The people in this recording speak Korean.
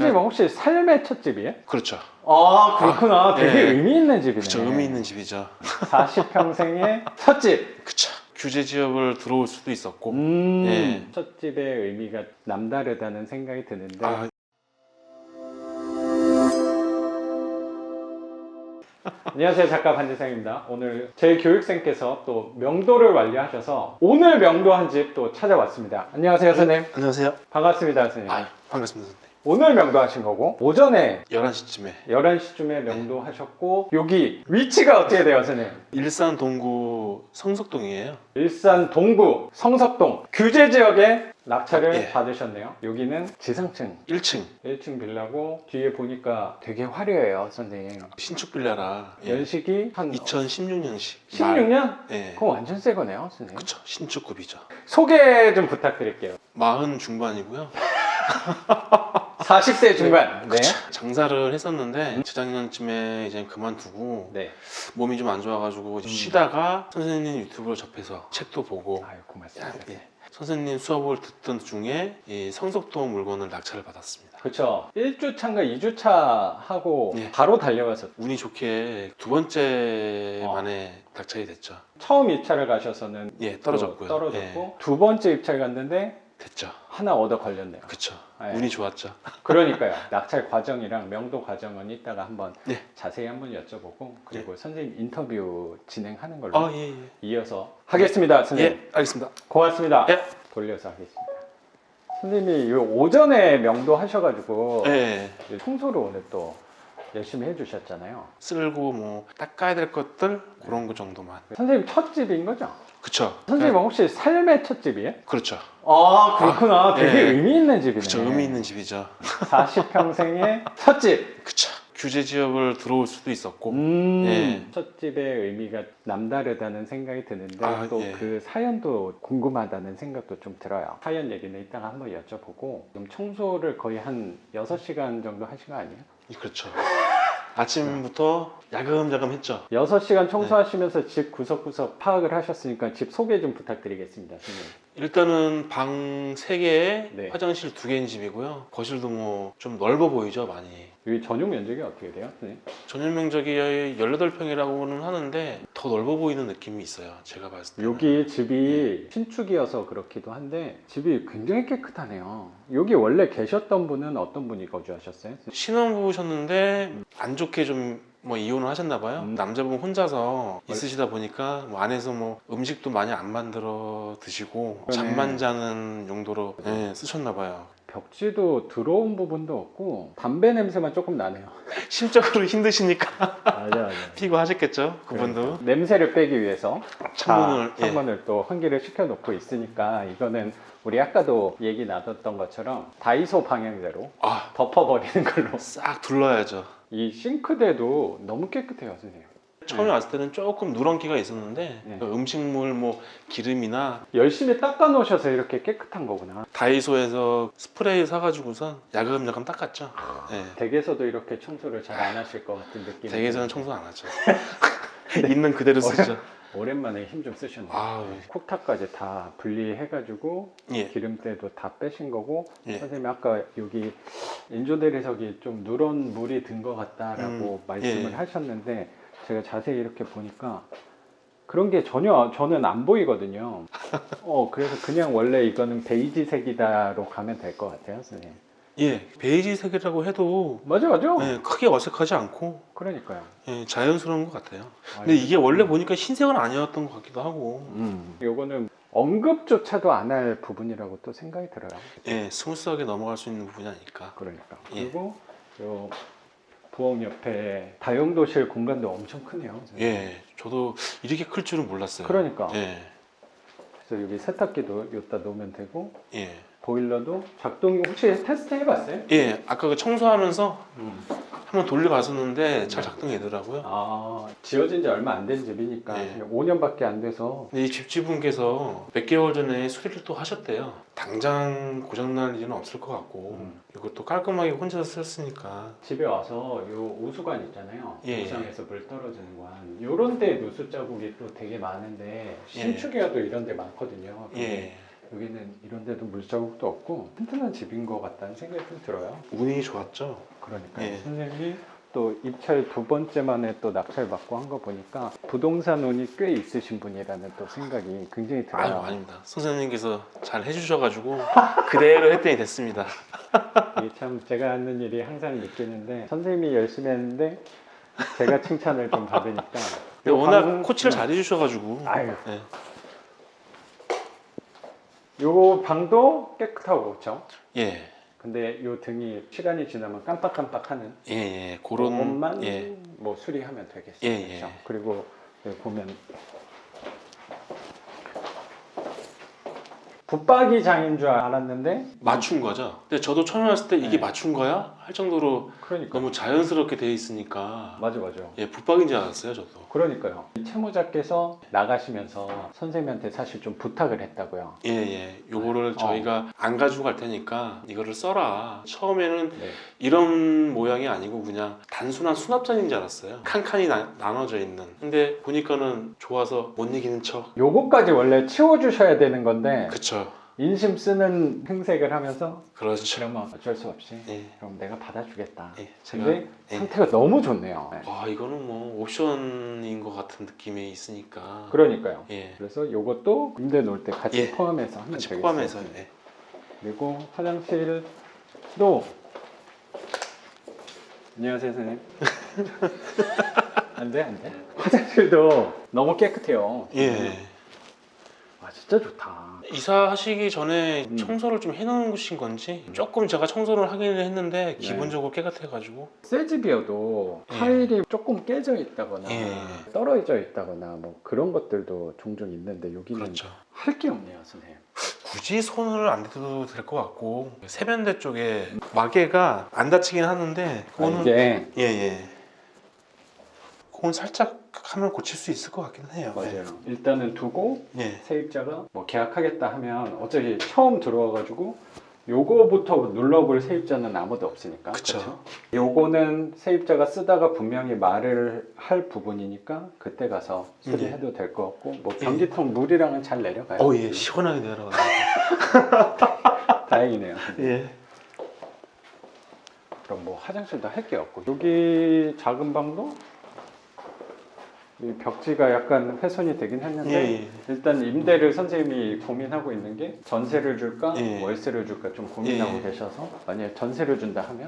선생님 혹시 삶의 첫 집이에요? 그렇죠. 아 그렇구나. 되게 예. 의미 있는 집이네. 그렇죠. 의미 있는 집이죠. 40평생의 첫 집. 그렇죠. 규제 지역을 들어올 수도 있었고. 음, 예. 첫 집의 의미가 남다르다는 생각이 드는데 아, 안녕하세요 작가 반지상입니다. 오늘 제 교육생께서 또 명도를 완료하셔서 오늘 명도한 집 또 찾아왔습니다. 안녕하세요 선생님. 안녕하세요. 반갑습니다 선생님. 아, 반갑습니다. 선생님. 오늘 명도하신 거고 오전에 11시쯤에 11시쯤에 명도하셨고 여기 위치가 어떻게 돼요 선생님? 일산 동구 성석동이에요. 일산 동구 성석동 규제 지역에 낙찰을 예. 받으셨네요. 여기는 지상층 1층 1층 빌라고 뒤에 보니까 되게 화려해요 선생님. 신축 빌라라. 예. 연식이 한 2016년식. 16년? 예. 그거 완전 새 거네요 선생님. 그렇죠. 신축급이죠. 소개 좀 부탁드릴게요. 마흔 중반이고요. 40대 중반. 네. 그쵸. 장사를 했었는데 재작년쯤에 이제 그만두고 네. 몸이 좀 안 좋아가지고 쉬다가 선생님 유튜브를 접해서 책도 보고 아유 고맙습니다. 예. 선생님 수업을 듣던 중에 이 성석동 물건을 낙찰을 받았습니다. 그렇죠. 1주차인가 2주차 하고 예. 바로 달려가서 운이 좋게 두 번째 어. 만에 낙찰이 됐죠. 처음 입찰을 가셔서는 예, 떨어졌고요. 또 떨어졌고 두 번째 입찰 갔는데 예, 됐죠. 하나 얻어 걸렸네요. 그쵸. 예. 운이 좋았죠. 그러니까요. 낙찰 과정이랑 명도 과정은 이따가 한번 네. 자세히 한번 여쭤보고 그리고 선생님 인터뷰 진행하는 걸로 아, 예, 예. 이어서 하겠습니다. 선생님. 예, 알겠습니다. 고맙습니다. 예. 돌려서 하겠습니다. 선생님이 이 오전에 명도 하셔가지고 예. 청소를 오늘 또 열심히 해주셨잖아요. 쓸고 뭐 닦아야 될 것들 그런 거 정도만. 선생님 첫 집인 거죠? 그쵸. 선생님 혹시 삶의 첫 집이에요? 그렇죠. 아 그렇구나. 되게 예. 의미 있는 집이네. 그쵸. 의미 있는 집이죠. 40평생의 첫 집. 그쵸. 규제 지역을 들어올 수도 있었고. 음, 예. 첫 집의 의미가 남다르다는 생각이 드는데 아, 또 예. 그 사연도 궁금하다는 생각도 좀 들어요. 사연 얘기는 이따가 한번 여쭤보고 지금 청소를 거의 한 6시간 정도 하신 거 아니에요? 그렇죠. 아침부터 야금야금 했죠. 6시간 청소하시면서 집 구석구석 파악을 하셨으니까 집 소개 좀 부탁드리겠습니다. 선생님. 일단은 방 3개에 네. 화장실 2개인 집이고요. 거실도 뭐 좀 넓어 보이죠, 많이. 여기 전용 면적이 어떻게 돼요? 선생님? 전용 면적이 18평이라고는 하는데 더 넓어 보이는 느낌이 있어요. 제가 봤을 때. 여기 집이 신축이어서 그렇기도 한데 집이 굉장히 깨끗하네요. 여기 원래 계셨던 분은 어떤 분이 거주하셨어요? 신혼부부셨는데 안 좋게 좀 뭐 이혼을 하셨나 봐요. 음. 남자분 혼자서 있으시다 보니까 뭐 안에서 뭐 음식도 많이 안 만들어 드시고 그러네. 잠만 자는 용도로 네, 쓰셨나 봐요. 벽지도 들어온 부분도 없고 담배 냄새만 조금 나네요. 심적으로 힘드시니까 맞아 맞아. 피고 하셨겠죠, 그분도. 냄새를 빼기 위해서 창문을 다 창문을 또 환기를 시켜놓고 있으니까 이거는 우리 아까도 얘기 나눴던 것처럼 다이소 방향제로 아, 덮어버리는 걸로 싹 둘러야죠. 이 싱크대도 너무 깨끗해요 선생님 처음에 왔을 때는 조금 누런기가 있었는데 네. 그 음식물 뭐 기름이나 열심히 닦아 놓으셔서 이렇게 깨끗한 거구나 다이소에서 스프레이 사가지고선 야금야금 닦았죠. 네. 댁에서도 이렇게 청소를 잘 안 하실 것 같은 느낌이 댁에서는 청소 안 하죠. 있는 그대로 쓰죠. 오랜만에 힘 좀 쓰셨네요 아, 콕탑까지 다 분리해가지고 예. 기름때도 다 빼신 거고 예. 선생님 아까 여기 인조 대리석이 좀 누런 물이 든 것 같다라고 음, 말씀을 예. 하셨는데 제가 자세히 이렇게 보니까 그런 게 전혀 저는 안 보이거든요. 어 그래서 그냥 원래 이거는 베이지색이다로 가면 될 것 같아요, 선생님. 예, 베이지색이라고 해도 맞아, 맞아. 예, 크게 어색하지 않고 그러니까요. 예, 자연스러운 것 같아요. 근데 이게 원래 보니까 흰색은 아니었던 것 같기도 하고 음, 요거는 언급조차도 안 할 부분이라고 또 생각이 들어요. 예, 스무스하게 넘어갈 수 있는 부분이 아닐까. 그러니까. 예. 그리고 요 부엌 옆에 다용도실 공간도 엄청 크네요. 예, 저도 이렇게 클 줄은 몰랐어요. 그러니까. 예, 그래서 여기 세탁기도 여기다 놓으면 되고 예, 보일러도 작동이 혹시 테스트 해봤어요? 예, 아까 그 청소하면서 음. 한번 돌려봤었는데 잘 작동되더라고요. 아 지어진 지 얼마 안 된 집이니까 네. 5년밖에 안 돼서 근데 이 집주분께서 몇 개월 전에 수리를 또 하셨대요. 당장 고장날 일은 없을 것 같고 음. 이것도 깔끔하게 혼자서 썼으니까 집에 와서 요 우수관 있잖아요. 예, 옥상에서 물 떨어지는 관. 요런 데 누수 자국이 또 되게 많은데 신축이어도 이런 데 많거든요. 예, 여기는 이런 데도 물자국도 없고 튼튼한 집인 것 같다는 생각이 좀 들어요. 운이 좋았죠. 그러니까 예. 선생님이 또 입찰 두 번째 만에 또 낙찰 받고 한 거 보니까 부동산 운이 꽤 있으신 분이라는 또 생각이 굉장히 들어요. 아유 아닙니다. 선생님께서 잘 해주셔가지고 그대로 했더니 됐습니다. 이게 참 제가 하는 일이 항상 느끼는데 선생님이 열심히 했는데 제가 칭찬을 좀 받으니까 근데 워낙 방금- 코치를 잘 해주셔가지고. 아유 네. 요 방도 깨끗하고 그렇죠? 예. 근데 요 등이 시간이 지나면 깜빡깜빡하는 예, 예, 그런 것만 예, 뭐 수리하면 되겠어요. 예, 예. 그렇죠? 그리고 보면 붙박이 장인 줄 알았는데 맞춘 거죠. 근데 저도 처음 왔을 때 이게 네. 맞춘 거야 할 정도로 그러니까 너무 자연스럽게 돼 있으니까 맞아 맞아. 예, 붙박인 줄 알았어요, 저도. 그러니까요. 이 채무자께서 나가시면서 선생님한테 사실 좀 부탁을 했다고요. 예, 예. 요거를 어. 저희가 안 가지고 갈 테니까 이거를 써라. 처음에는 네. 이런 모양이 아니고 그냥 단순한 수납장인 줄 알았어요. 칸칸이 나, 나눠져 있는. 근데 보니까는 좋아서 못 이기는 척. 요거까지 원래 치워 주셔야 되는 건데 그쵸. 인심 쓰는 행색을 하면서 그렇죠. 그러면 어쩔 수 없이 예, 그럼 내가 받아주겠다. 예. 제가 근데 예. 상태가 너무 좋네요. 네. 와 이거는 뭐 옵션인 것 같은 느낌이 있으니까. 그러니까요. 예. 그래서 요것도 임대 놓을 때 같이 예. 포함해서 하면 같이 되겠어요. 포함해서 예. 그리고 화장실도 안녕하세요 선생님. 안돼 안돼. 화장실도 너무 깨끗해요. 예. 아 진짜 좋다. 이사하시기 전에 음. 청소를 좀 곳인 건지 조금 제가 청소를 하기는 했는데 네. 기본적으로 깨끗해가지고 새 집이어도 예. 타일이 조금 깨져 있다거나 예. 떨어져 있다거나 뭐 그런 것들도 종종 있는데 여기는 그렇죠. 할 게 없네요 선생님. 굳이 손을 안 대도 될 것 같고 세면대 쪽에 마개가 안 닫히긴 하는데 아, 그거는 이게 예예 그건 살짝 하면 고칠 수 있을 것 같긴 해요 맞아요. 일단은 두고 예. 세입자가 뭐 계약하겠다 하면 어차피 처음 들어와가지고 요거부터 눌러볼 세입자는 아무도 없으니까. 그쵸? 요거는 세입자가 쓰다가 분명히 말을 할 부분이니까 그때 가서 수리해도 될 것 같고 뭐 변기통 물이랑은 잘 내려가요. 어 예 시원하게 내려가요 다행이네요. 예. 그럼 뭐 화장실도 할 게 없고 여기 작은 방도 이 벽지가 약간 훼손이 되긴 했는데 예, 예. 일단 임대를 선생님이 고민하고 있는 게 전세를 줄까 예. 월세를 줄까 좀 고민하고 예. 계셔서 만약에 전세를 준다 하면